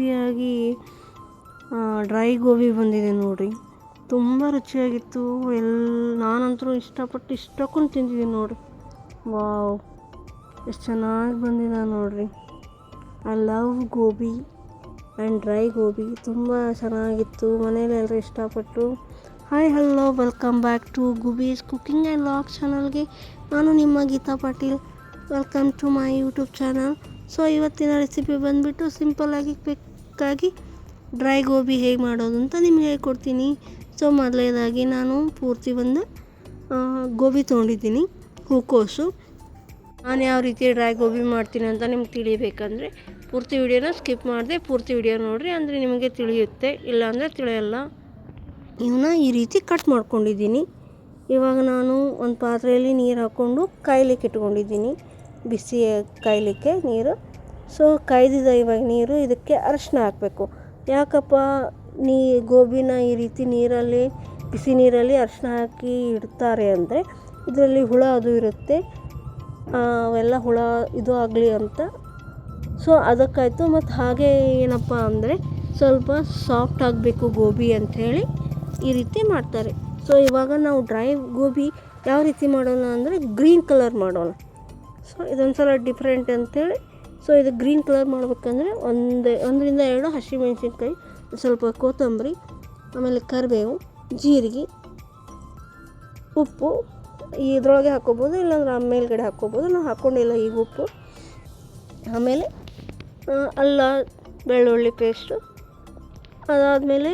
ಕ್ರಿಸ್ಪಿಯಾಗಿ ಡ್ರೈ ಗೋಬಿ ಬಂದಿದೆ ನೋಡಿರಿ. ತುಂಬ ರುಚಿಯಾಗಿತ್ತು. ಎಲ್, ನಾನಂತರೂ ಇಷ್ಟಪಟ್ಟು ಇಷ್ಟಕ್ಕೊಂಡು ತಿಂದಿದ್ದೀನಿ ನೋಡಿ ವಾವ್. ಎಷ್ಟು ಚೆನ್ನಾಗಿ ಬಂದಿದೆ ನೋಡಿರಿ. I love gobi and dry gobi. ತುಂಬ ಚೆನ್ನಾಗಿತ್ತು. ಮನೇಲಿ ಎಲ್ಲರೂ ಇಷ್ಟಪಟ್ಟು hi hello welcome back to Gubi's cooking and vlog ಚಾನಲ್ಗೆ ನಾನು ನಿಮ್ಮ Geeta Patil. Welcome to my YouTube channel so ಇವತ್ತಿನ ರೆಸಿಪಿ ಬಂದುಬಿಟ್ಟು ಸಿಂಪಲ್ಲಾಗಿ ಕ್ವಿಕ್ಕಾಗಿ ಡ್ರೈ ಗೋಬಿ ಹೇಗೆ ಮಾಡೋದು ಅಂತ ನಿಮ್ಗೆ ಹೇಳ್ಕೊಡ್ತೀನಿ ಸೊ ಮೊದಲನೇದಾಗಿ ನಾನು ಪೂರ್ತಿ ಒಂದು ಗೋಬಿ ತೊಗೊಂಡಿದ್ದೀನಿ, ಹೂಕೋಸು. ನಾನು ಯಾವ ರೀತಿ ಡ್ರೈ ಗೋಬಿ ಮಾಡ್ತೀನಿ ಅಂತ ನಿಮ್ಗೆ ತಿಳಿಬೇಕಂದ್ರೆ, ಪೂರ್ತಿ ವಿಡಿಯೋನ ಸ್ಕಿಪ್ ಮಾಡಿದೆ ಪೂರ್ತಿ ವಿಡಿಯೋ ನೋಡಿರಿ, ಅಂದರೆ ನಿಮಗೆ ತಿಳಿಯುತ್ತೆ, ಇಲ್ಲಾಂದರೆ ತಿಳಿಯಲ್ಲ. ಇವನ್ನ ಈ ರೀತಿ ಕಟ್ ಮಾಡ್ಕೊಂಡಿದ್ದೀನಿ. ಇವಾಗ ನಾನು ಒಂದು ಪಾತ್ರೆಯಲ್ಲಿ ನೀರು ಹಾಕ್ಕೊಂಡು ಕಾಯ್ಲಿಕ್ಕೆ ಇಟ್ಕೊಂಡಿದ್ದೀನಿ. ಬಿಸಿ ಕಾಯಲಿಕ್ಕೆ ನೀರು. ಸೊ ಕಾಯ್ದಿದ ಇವಾಗ ನೀರು ಇದಕ್ಕೆ ಅರಿಶಿನ ಹಾಕಬೇಕು. ಯಾಕಪ್ಪ? ನೀ ಗೋಬಿನ ಈ ರೀತಿ ನೀರಲ್ಲಿ, ಬಿಸಿ ನೀರಲ್ಲಿ ಅರಿಶಿನ ಹಾಕಿ ಇಡ್ತಾರೆ ಅಂದರೆ ಇದರಲ್ಲಿ ಹುಳ ಅದು ಇರುತ್ತೆ. ಅವೆಲ್ಲ ಹುಳ ಇದು ಆಗಲಿ ಅಂತ. ಸೊ ಅದಕ್ಕಾಯಿತು ಮತ್ತು ಹಾಗೆ ಏನಪ್ಪ ಅಂದರೆ ಸ್ವಲ್ಪ ಸಾಫ್ಟ್ ಆಗಬೇಕು ಗೋಬಿ ಅಂಥೇಳಿ ಈ ರೀತಿ ಮಾಡ್ತಾರೆ. ಸೊ ಇವಾಗ ನಾವು ಡ್ರೈ ಗೋಬಿ ಯಾವ ರೀತಿ ಮಾಡೋಣ ಅಂದರೆ ಗ್ರೀನ್ ಕಲರ್ ಮಾಡೋಣ. ಸೊ ಇದೊಂದು ಸಲ ಡಿಫ್ರೆಂಟ್ ಅಂಥೇಳಿ ಸೊ ಇದು ಗ್ರೀನ್ ಕಲರ್ ಮಾಡಬೇಕಂದ್ರೆ ಒಂದು ಒಂದರಿಂದ ಎರಡು ಹಸಿಮೆಣ್ಸಿನ್ಕಾಯಿ ಸ್ವಲ್ಪ ಕೊತ್ತಂಬರಿ, ಆಮೇಲೆ ಕರಿಬೇವು, ಜೀರಿಗೆ, ಉಪ್ಪು. ಇದ್ರೊಳಗೆ ಹಾಕ್ಕೋಬೋದು ಇಲ್ಲಾಂದ್ರೆ ಮೇಲ್ಗಡೆ ಹಾಕ್ಕೋಬೋದು ನಾವು ಹಾಕ್ಕೊಂಡಿಲ್ಲ ಈಗ ಉಪ್ಪು. ಆಮೇಲೆ ಅಲ್ಲ, ಬೆಳ್ಳುಳ್ಳಿ ಪೇಸ್ಟು ಅದಾದಮೇಲೆ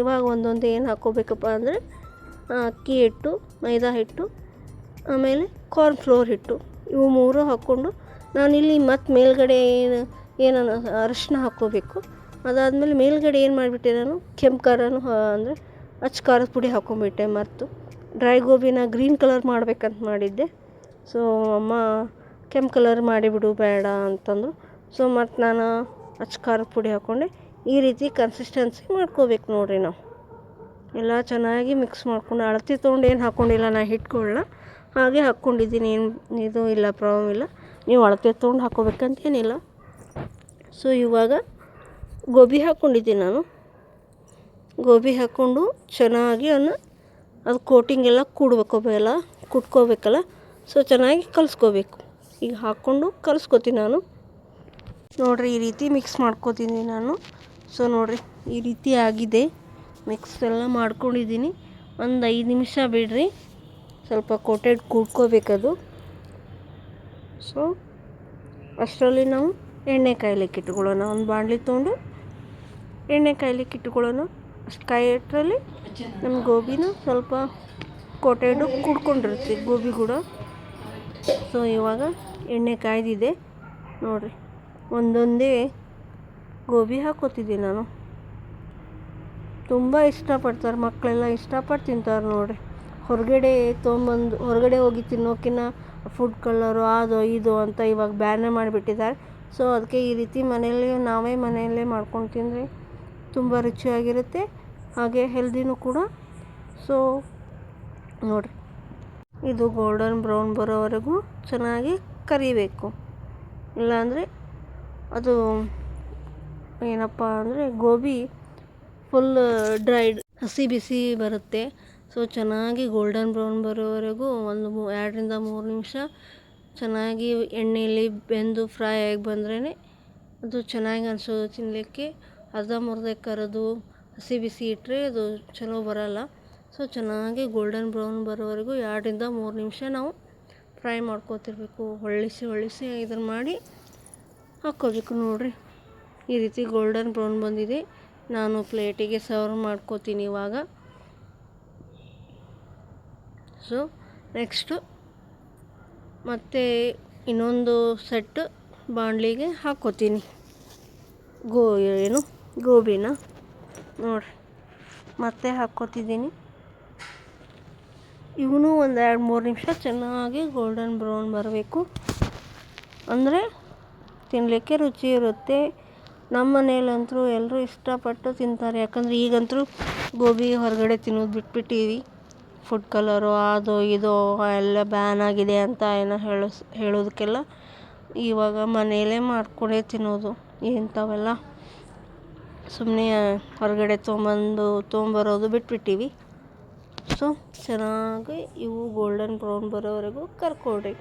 ಇವಾಗ ಒಂದೊಂದು ಏನು ಹಾಕ್ಕೋಬೇಕಪ್ಪ ಅಂದರೆ ಅಕ್ಕಿ ಹಿಟ್ಟು, ಮೈದಾ ಹಿಟ್ಟು, ಆಮೇಲೆ ಕಾರ್ನ್ ಫ್ಲೋರ್ ಹಿಟ್ಟು. ಇವು ಮೂರು ಹಾಕ್ಕೊಂಡು ನಾನಿಲ್ಲಿ ಮತ್ತು ಮೇಲ್ಗಡೆ ಏನು ಏನು ಅರಿಶಿನ ಹಾಕ್ಕೋಬೇಕು. ಅದಾದಮೇಲೆ ಮೇಲ್ಗಡೆ ಏನು ಮಾಡಿಬಿಟ್ಟೆ ನಾನು, ಕೆಂಪು ಖಾರನೂ ಅಂದರೆ ಅಚ್ಚ ಖಾರದ ಪುಡಿ ಹಾಕ್ಕೊಂಬಿಟ್ಟೆ ಮತ್ತು ಡ್ರೈ ಗೋಬಿನ ಗ್ರೀನ್ ಕಲರ್ ಮಾಡಬೇಕಂತ ಮಾಡಿದ್ದೆ. ಸೊ ಅಮ್ಮ ಕೆಂಪು ಕಲರ್ ಮಾಡಿಬಿಡು ಬೇಡ ಅಂತಂದರು. ಸೊ ಮತ್ತು ನಾನು ಅಚ್ಚ ಖಾರದ ಪುಡಿ ಹಾಕ್ಕೊಂಡೆ. ಈ ರೀತಿ ಕನ್ಸಿಸ್ಟೆನ್ಸಿ ಮಾಡ್ಕೋಬೇಕು ನೋಡಿರಿ ನಾವು. ಎಲ್ಲ ಚೆನ್ನಾಗಿ ಮಿಕ್ಸ್ ಮಾಡ್ಕೊಂಡು, ಅಳತೆ ತೊಗೊಂಡು ಏನು ಹಾಕ್ಕೊಂಡಿಲ್ಲ ನಾನು ಹಿಟ್ಕೊಳ್ಳ ಹಾಗೆ ಹಾಕ್ಕೊಂಡಿದ್ದೀನಿ, ಏನು, ಇದು ಇಲ್ಲ ಪ್ರಾಬ್ಲಮ್ ಇಲ್ಲ. ನೀವು ಅಳತೆ ತೊಗೊಂಡು ಹಾಕ್ಕೋಬೇಕಂತೇನಿಲ್ಲ ಸೊ ಇವಾಗ ಗೋಬಿ ಹಾಕ್ಕೊಂಡಿದ್ದೀನಿ ನಾನು. ಗೋಬಿ ಹಾಕ್ಕೊಂಡು ಚೆನ್ನಾಗಿ ಅದನ್ನು ಅದು ಕೋಟಿಂಗ್ ಎಲ್ಲ ಕೂಡಬೇಕು ಎಲ್ಲ ಕುಟ್ಕೋಬೇಕಲ್ಲ. ಸೊ ಚೆನ್ನಾಗಿ ಕಲಿಸ್ಕೋಬೇಕು. ಈಗ ಹಾಕ್ಕೊಂಡು ಕಲ್ಸ್ಕೊತೀನಿ ನಾನು. ನೋಡಿರಿ, ಈ ರೀತಿ ಮಿಕ್ಸ್ ಮಾಡ್ಕೋತೀನಿ ನಾನು. ಸೊ ನೋಡಿರಿ, ಈ ರೀತಿ ಆಗಿದೆ. ಮಿಕ್ಸ್ ಎಲ್ಲ ಮಾಡ್ಕೊಂಡಿದ್ದೀನಿ. ಒಂದು ಐದು ನಿಮಿಷ ಬಿಡ್ರಿ. ಸ್ವಲ್ಪ ಕೋಟೆಡ್ ಕೂಡ್ಕೋಬೇಕದು. ಸೊ, ಅಷ್ಟರಲ್ಲಿ ನಾವು ಎಣ್ಣೆ ಕಾಯ್ಲಿಕ್ಕೆ ಇಟ್ಕೊಳ್ಳೋಣ ಒಂದು ಬಾಣಲಿ ತೊಗೊಂಡು ಎಣ್ಣೆ ಕಾಯ್ಲಿಕ್ಕೆ ಇಟ್ಕೊಳ್ಳೋಣ ಅಷ್ಟು ಕಾಯಿ ಇಟ್ಟರಲ್ಲಿ ನಮ್ಮ ಗೋಬಿನ ಸ್ವಲ್ಪ ಕೋಟೆಡು ಕುಡ್ಕೊಂಡಿರ್ತೀವಿ ಗೋಬಿ ಕೂಡ. ಸೊ, ಇವಾಗ ಎಣ್ಣೆ ಕಾಯ್ದಿದೆ. ನೋಡಿರಿ, ಒಂದೊಂದೇ ಗೋಬಿ ಹಾಕೋತಿದ್ದೆ ನಾನು. ತುಂಬ ಇಷ್ಟಪಡ್ತಾರೆ, ಮಕ್ಕಳೆಲ್ಲ ಇಷ್ಟಪಟ್ಟು ತಿಂತಾರೆ ನೋಡಿರಿ. ಹೊರಗಡೆ ತೊಗೊಂಬಂದು, ಹೊರಗಡೆ ಹೋಗಿ ತಿನ್ನೋಕ್ಕಿಂತ ಫುಡ್ ಕಲರು ಅದು, ಇದು ಅಂತ ಇವಾಗ ಬ್ಯಾನೇ ಮಾಡಿಬಿಟ್ಟಿದ್ದಾರೆ. ಸೊ ಅದಕ್ಕೆ ಈ ರೀತಿ ಮನೆಯಲ್ಲಿ, ನಾವೇ ಮನೆಯಲ್ಲೇ ಮಾಡ್ಕೊಂಡು ತಿಂದರೆ ತುಂಬ ರುಚಿಯಾಗಿರುತ್ತೆ, ಹಾಗೆ ಹೆಲ್ದಿನೂ ಕೂಡ. ಸೊ ನೋಡಿರಿ. ಇದು ಗೋಲ್ಡನ್ ಬ್ರೌನ್ ಬರೋವರೆಗೂ ಚೆನ್ನಾಗಿ ಕರಿಬೇಕು. ಇಲ್ಲಾಂದರೆ ಅದು ಏನಪ್ಪ ಅಂದರೆ, ಗೋಬಿ ಫುಲ್ ಡ್ರೈಡ್ ಹಸಿ ಬಿಸಿ ಬರುತ್ತೆ. ಸೊ ಚೆನ್ನಾಗಿ ಗೋಲ್ಡನ್ ಬ್ರೌನ್ ಬರೋವರೆಗೂ ಒಂದು ಮೂ ಎರಡರಿಂದ ಮೂರು ನಿಮಿಷ ಚೆನ್ನಾಗಿ ಎಣ್ಣೆಯಲ್ಲಿ ಬೆಂದು ಫ್ರೈ ಆಗಿ ಬಂದ್ರೇ ಅದು ಚೆನ್ನಾಗಿ ಅನಿಸೋದು ತಿನ್ನಲಿಕ್ಕೆ ಅರ್ಧ ಮುರ್ಧ ಕರೆದು ಹಸಿ ಬಿಸಿ ಇಟ್ಟರೆ ಅದು ಚಲೋ ಬರೋಲ್ಲ. ಸೊ ಚೆನ್ನಾಗಿ ಗೋಲ್ಡನ್ ಬ್ರೌನ್ ಬರೋವರೆಗೂ ಎರಡರಿಂದ ಮೂರು ನಿಮಿಷ ನಾವು ಫ್ರೈ ಮಾಡ್ಕೋತಿರ್ಬೇಕು. ಹೊಳ್ಳಿಸಿ ಹೊಳ್ಳಿಸಿ ಇದನ್ನ ಮಾಡಿ ಹಾಕ್ಕೋಬೇಕು ನೋಡಿರಿ. ಈ ರೀತಿ ಗೋಲ್ಡನ್ ಬ್ರೌನ್ ಬಂದಿದೆ. ನಾನು ಪ್ಲೇಟಿಗೆ ಸರ್ವ್ ಮಾಡ್ಕೋತೀನಿ ಇವಾಗ. ಸೊ ನೆಕ್ಸ್ಟು ಮತ್ತು ಇನ್ನೊಂದು ಸೆಟ್ ಬಾಣಲಿಗೆ ಹಾಕ್ಕೋತೀನಿ. ಗೋ, ಏನು, ಗೋಬಿನ. ನೋಡಿರಿ, ಮತ್ತೆ ಹಾಕ್ಕೋತಿದ್ದೀನಿ. ಇವನು ಒಂದು ಎರಡು ಮೂರು ನಿಮಿಷ ಚೆನ್ನಾಗಿ ಗೋಲ್ಡನ್ ಬ್ರೌನ್ ಬರಬೇಕು. ಅಂದರೆ ತಿನ್ನಲಿಕ್ಕೆ ರುಚಿ ಇರುತ್ತೆ. ನಮ್ಮ ಮನೆಯಲ್ಲಂತೂ ಎಲ್ಲರೂ ಇಷ್ಟಪಟ್ಟು ತಿಂತಾರೆ. ಯಾಕಂದರೆ ಈಗಂತೂ ಗೋಬಿ ಹೊರಗಡೆ ತಿನ್ನೋದು ಬಿಟ್ಬಿಟ್ಟಿವಿ ಫುಡ್ ಕಲರು ಅದು, ಇದು, ಎಲ್ಲ ಬ್ಯಾನ್ ಆಗಿದೆ ಅಂತ ಏನೋ ಹೇಳೋಸ್, ಹೇಳೋದಕ್ಕೆಲ್ಲ ಇವಾಗ ಮನೆಯಲ್ಲೇ ಮಾಡ್ಕೊಂಡೇ ತಿನ್ನೋದು. ಇಂಥವೆಲ್ಲ ಸುಮ್ಮನೆ ಹೊರಗಡೆ ತೊಗೊಂಬಂದು ತೊಗೊಂಬರೋದು ಬಿಟ್ಬಿಟ್ಟೀವಿ. ಸೊ ಚೆನ್ನಾಗಿ ಇವು ಗೋಲ್ಡನ್ ಬ್ರೌನ್ ಬರೋವರೆಗೂ ಕರ್ಕೊಳ್ರಿ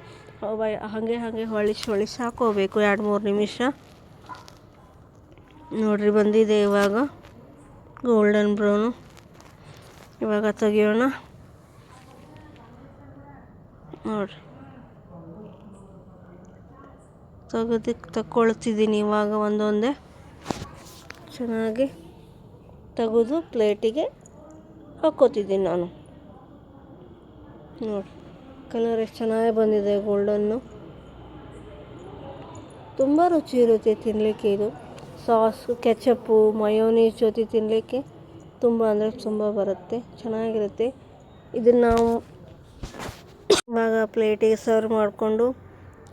ಹಾಗೆ ಹಾಗೆ ಹೊಳಿಸಿ ಹೊಳಿಸಿ ಹಾಕೋಬೇಕು ಎರಡು, ಮೂರು ನಿಮಿಷ. ನೋಡ್ರಿ ಬಂದಿದೆ ಇವಾಗ ಗೋಲ್ಡನ್ ಬ್ರೌನು ಇವಾಗ ತೆಗಿಯೋಣ. ನೋಡ್ರಿ. ತೆಗೆದಕ್ಕೆ ತಗೊಳ್ತಿದ್ದೀನಿ ಇವಾಗ ಒಂದೊಂದೇ. ಚೆನ್ನಾಗಿ ತೆಗೆದು ಪ್ಲೇಟಿಗೆ ಹಾಕ್ಕೋತಿದ್ದೀನಿ ನಾನು. ನೋಡಿ ಕಲರ್ ಎಷ್ಟು ಚೆನ್ನಾಗಿ ಬಂದಿದೆ ಗೋಲ್ಡನ್ನು. ತುಂಬ ರುಚಿ ಇರುತ್ತೆ ತಿನ್ನಲಿಕ್ಕೆ ಇದು. ಸಾಸು, ಕೆಚಪ್ಪು, ಮಯೋನೀಸ್ ಜೊತೆ ತಿನ್ನಲಿಕ್ಕೆ ತುಂಬ ಅಂದರೆ ತುಂಬ ಬರುತ್ತೆ, ಚೆನ್ನಾಗಿರುತ್ತೆ. ಇದನ್ನು ನಾವು ಇವಾಗ ಪ್ಲೇಟಿಗೆ ಸರ್ವ್ ಮಾಡಿಕೊಂಡು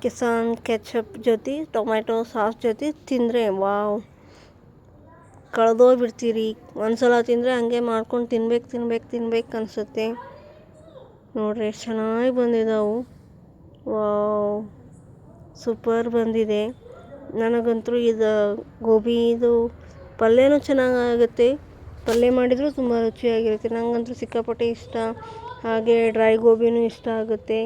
ಕಿಸಾನ್ ಕೆಚಪ್ ಜೊತೆ, ಟೊಮ್ಯಾಟೊ ಸಾಸ್ ಜೊತೆ ತಿಂದರೆ ವಾವ್. ಕಳೆದೋಗ್ಬಿಡ್ತೀರಿ ಒಂದ್ಸಲ ತಿಂದರೆ ಹಂಗೆ ಮಾಡ್ಕೊಂಡು ತಿನ್ಬೇಕು ತಿನ್ಬೇಕು ತಿನ್ಬೇಕು ಅನಿಸುತ್ತೆ. ನೋಡ್ರಿ ಎಷ್ಟು ಚೆನ್ನಾಗಿ ಬಂದಿದ್ದಾವು ವಾವ್. ಸೂಪರ್ ಬಂದಿದೆ. ನನಗಂತೂ ಇದು ಗೋಬಿದು ಪಲ್ಯನೂ ಚೆನ್ನಾಗಾಗುತ್ತೆ. ಪಲ್ಯ ಮಾಡಿದರೂ ತುಂಬ ರುಚಿಯಾಗಿರುತ್ತೆ. ನನಗಂತೂ ಸಿಕ್ಕಾಪಟ್ಟೆ ಇಷ್ಟ. ಹಾಗೆ ಡ್ರೈ ಗೋಬಿನೂ ಇಷ್ಟ ಆಗುತ್ತೆ.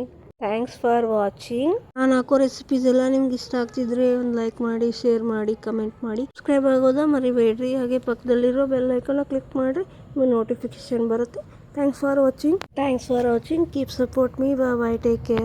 ಥ್ಯಾಂಕ್ಸ್ ಫಾರ್ ವಾಚಿಂಗ್ ನಾನು ಹಾಕೋ ರೆಸಿಪೀಸ್ ಎಲ್ಲ ನಿಮ್ಗೆ ಇಷ್ಟ ಆಗ್ತಿದ್ರೆ ಒಂದು ಲೈಕ್ ಮಾಡಿ ಶೇರ್ ಮಾಡಿ ಕಮೆಂಟ್ ಮಾಡಿ. ಸಬ್ಸ್ಕ್ರೈಬ್ ಆಗೋದ ಮರಿಬೇಡ್ರಿ. ಹಾಗೆ ಪಕ್ಕದಲ್ಲಿರೋ ಬೆಲ್ ಐಕನ್ನ ಕ್ಲಿಕ್ ಮಾಡಿರಿ, ನಿಮಗೆ ನೋಟಿಫಿಕೇಶನ್ ಬರುತ್ತೆ. Thanks for watching thanks for watching keep support me bye bye take care